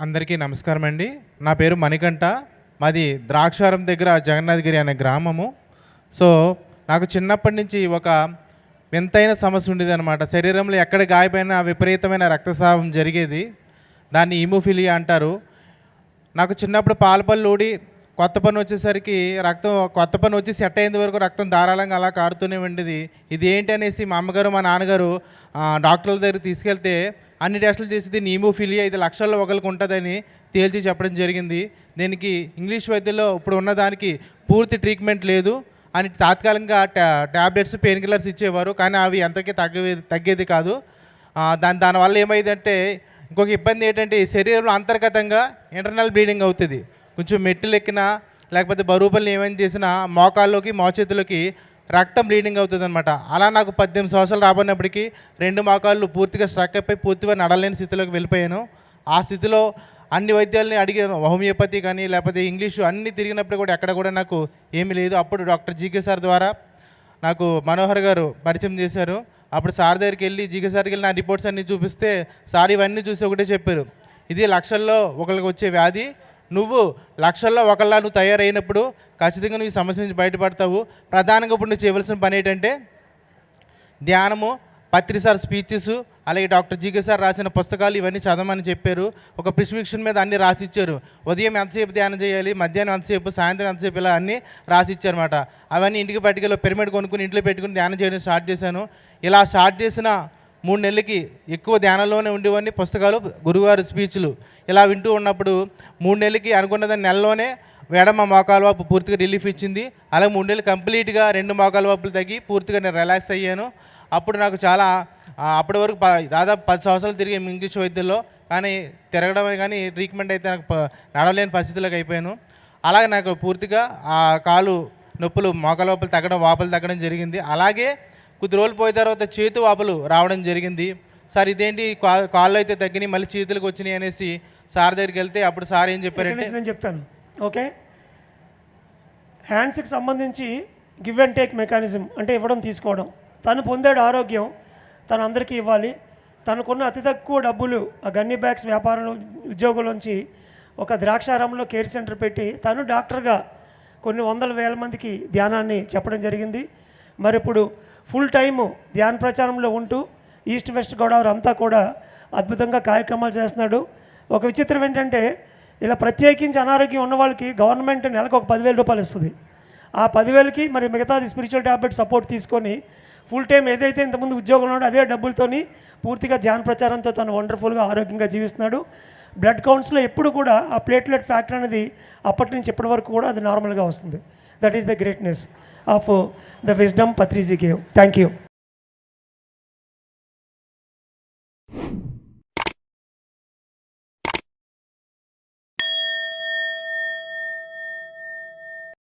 అందరికీ నమస్కారం అండి. నా పేరు మణికంఠ. మాది ద్రాక్షారం దగ్గర జగన్నాథగిరి అనే గ్రామము. సో నాకు చిన్నప్పటి నుంచి ఒక వింతైన సమస్య ఉండేది అనమాట శరీరంలో ఎక్కడ గాయపోయినా విపరీతమైన రక్తస్రావం జరిగేది. దాన్ని ఈమోఫిలియా అంటారు. నాకు చిన్నప్పుడు పాలపల్లి ఊడి కొత్త పని వచ్చేసరికి రక్తం కొత్త పని వచ్చి సెట్ అయ్యేంత వరకు రక్తం ధారాళంగా అలా కారుతూనే ఉండేది. ఇది ఏంటి అనేసి మా అమ్మగారు మా నాన్నగారు డాక్టర్ల దగ్గర తీసుకెళ్తే అన్ని టెస్టులు చేసి దీన్ని ఈమోఫిలియా ఇది లక్షల్లో ఒకరికి ఉంటుందని తేల్చి చెప్పడం జరిగింది. దీనికి ఇంగ్లీష్ వైద్యంలో ఇప్పుడు ఉన్నదానికి పూర్తి ట్రీట్మెంట్ లేదు. అని తాత్కాలికంగా ట్యా ట్యాబ్లెట్స్ పెయిన్ కిల్లర్స్ ఇచ్చేవారు. కానీ అవి ఎంతకీ తగ్గేది తగ్గేది కాదు. దాని దానివల్ల ఏమైందంటే ఇంకొక ఇబ్బంది ఏంటంటే శరీరంలో అంతర్గతంగా ఇంటర్నల్ బ్లీడింగ్ అవుతుంది. కొంచెం మెట్లు ఎక్కినా లేకపోతే బరువు ఏమైనా చేసినా మోకాల్లోకి మోచేతులకి రక్తం బ్లీడింగ్ అవుతుందన్నమాట. అలా నాకు పద్దెనిమిది సంవత్సరాలు రాబడినప్పటికీ రెండు మోకాళ్ళు పూర్తిగా స్ట్రక్ అయిపోయి పూర్తిగా నడలేని స్థితిలోకి వెళ్ళిపోయాను. ఆ స్థితిలో అన్ని వైద్యాలని అడిగాను. హోమియోపతి కానీ లేకపోతే ఇంగ్లీషు అన్ని తిరిగినప్పుడు కూడా ఎక్కడ కూడా నాకు ఏమీ లేదు. అప్పుడు డాక్టర్ జీకే సార్ ద్వారా నాకు మనోహర్ గారు పరిచయం చేశారు. అప్పుడు సార్ దగ్గరికి వెళ్ళి జీకే సార్కి వెళ్ళి నా రిపోర్ట్స్ అన్నీ చూపిస్తే సార్ ఇవన్నీ చూసి ఒకటే చెప్పారు. ఇది లక్షల్లో ఒకరికి వచ్చే వ్యాధి నువ్వు లక్షల్లో ఒకళ్ళ నువ్వు తయారైనప్పుడు ఖచ్చితంగా నువ్వు ఈ సమస్య నుంచి బయటపడతావు. ప్రధానంగా ఇప్పుడు నువ్వు చేయవలసిన పని ఏంటంటే ధ్యానము పత్రి సార్ స్పీచెస్ అలాగే డాక్టర్ జీకే సార్ రాసిన పుస్తకాలు ఇవన్నీ చదవమని చెప్పారు. ఒక ప్రిస్క్రిప్షన్ మీద అన్ని రాసి ఇచ్చారు ఉదయం ఎంతసేపు ధ్యానం చేయాలి మధ్యాహ్నం ఎంతసేపు సాయంత్రం ఎంతసేపు ఇలా అన్నీ రాసి ఇచ్చారన్నమాట అవన్నీ ఇంటికి పట్టుకెళ్ళి పిరమిడ్ కొనుక్కుని ఇంట్లో పెట్టుకుని ధ్యానం చేయడం స్టార్ట్ చేశాను. ఇలా స్టార్ట్ చేసిన మూడు నెలలకి ఎక్కువ ధ్యానంలోనే ఉండేవన్నీ పుస్తకాలు గురువారి స్పీచ్లు ఇలా వింటూ ఉన్నప్పుడు మూడు నెలలకి అనుకున్నదాన్ని నెలలోనే ఎడమ మోకాలు వాపు పూర్తిగా రిలీఫ్ ఇచ్చింది. అలాగే మూడు నెలలు కంప్లీట్గా రెండు మోకాలు వాపులు తగ్గి పూర్తిగా నేను రిలాక్స్ అయ్యాను. అప్పుడు నాకు చాలా అప్పటి వరకు దాదాపు పది సంవత్సరాలు తిరిగి ఇంగ్లీష్ వైద్యంలో కానీ తిరగడమే కానీ ట్రీట్మెంట్ అయితే నాకు నడవలేని పరిస్థితులకు అయిపోయాను. అలాగే నాకు పూర్తిగా ఆ కాలు నొప్పులు మోకాల వాపులు తగ్గడం వాపులు తగ్గడం జరిగింది. అలాగే కొద్ది రోజులు పోయిన తర్వాత చేతి వాపులు రావడం జరిగింది. సార్ ఇదేంటి? కా- కాళ్ళు అయితే తగ్గినాయి మళ్ళీ చేతులకు వచ్చినాయి అనేసి సార్ దగ్గరికి వెళ్తే అప్పుడు సార్ ఏం చెప్పారు చెప్పారంటే నేను చెప్తాను. ఓకే? హ్యాండ్స్కి సంబంధించి గివ్ అండ్ టేక్ మెకానిజం అంటే ఇవ్వడం తీసుకోవడం. తను పొందాడు ఆరోగ్యం తను అందరికీ ఇవ్వాలి. తనకున్న అతి తక్కువ డబ్బులు ఆ గన్నీ బ్యాగ్స్ వ్యాపారంలో ఉద్యోగులోంచి ఒక ద్రాక్షారంలో కేర్ సెంటర్ పెట్టి తను డాక్టర్గా కొన్ని వందల వేల మందికి ధ్యానాన్ని చెప్పడం జరిగింది. మరి ఇప్పుడు ఫుల్ టైము ధ్యాన ప్రచారంలో ఉంటూ ఈస్ట్ వెస్ట్ గోదావరి అంతా కూడా అద్భుతంగా కార్యక్రమాలు చేస్తున్నాడు. ఒక విచిత్రం ఏంటంటే ఇలా ప్రత్యేకించి అనారోగ్యం ఉన్న వాళ్ళకి గవర్నమెంట్ నెలకు ఒక పదివేల రూపాయలు ఇస్తుంది. ఆ పదివేలకి మరి మిగతాది స్పిరిచువల్ ట్యాబ్లెట్ సపోర్ట్ తీసుకొని ఫుల్ టైం ఏదైతే ఇంతకుముందు ఉద్యోగంలో ఉన్నాడో అదే డబ్బులతోని పూర్తిగా ధ్యాన ప్రచారంతో తను వండర్ఫుల్గా ఆరోగ్యంగా జీవిస్తున్నాడు. బ్లడ్ కౌంట్స్లో ఎప్పుడు కూడా ఆ ప్లేట్లెట్ ఫ్యాక్టర్ అనేది అప్పటి నుంచి ఇప్పటి వరకు కూడా అది నార్మల్గా వస్తుంది. That is the greatness of uh, the wisdom Patrizi gave. Thank you.